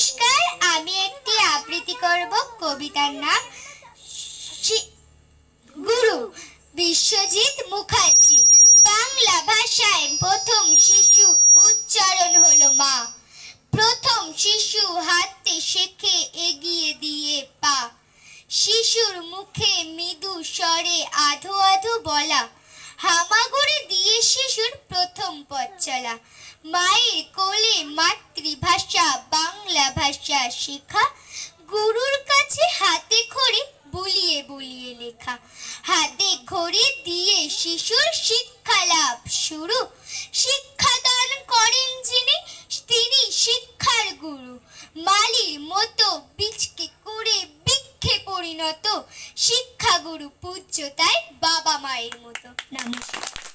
নমস্কার, আমি একটি আবৃত্তি করব কবিতার নাম গুরু বিশ্বজিৎ মুখার্জি। বাংলা ভাষায় প্রথম শিশু উচ্চারণ হলো মা। প্রথম শিশু হাতে শেখে এগিয়ে দিয়ে পা। শিশুর মুখে মৃদু স্বরে আধো আধো বলা। হামাগুড়ি দিয়ে শিশুর প্রথম পথ চলা। মায়ের কোলে মাতৃভাষা বাংলা ভাষা শেখা। গুরুর কাছে হাতে খড়ি বুলিয়ে বুলিয়ে লেখা। হাতে ঘড়ি দিয়ে শিশুর শিক্ষা লাভ শুরু। শিক্ষাদান করেন যিনি, তিনি শিক্ষার গুরু। মালির মতো বীজকে করে বৃক্ষে পরিণত। শিক্ষাগুরু পূজ্য তাই বাবা মায়ের মতো। নমস্কার।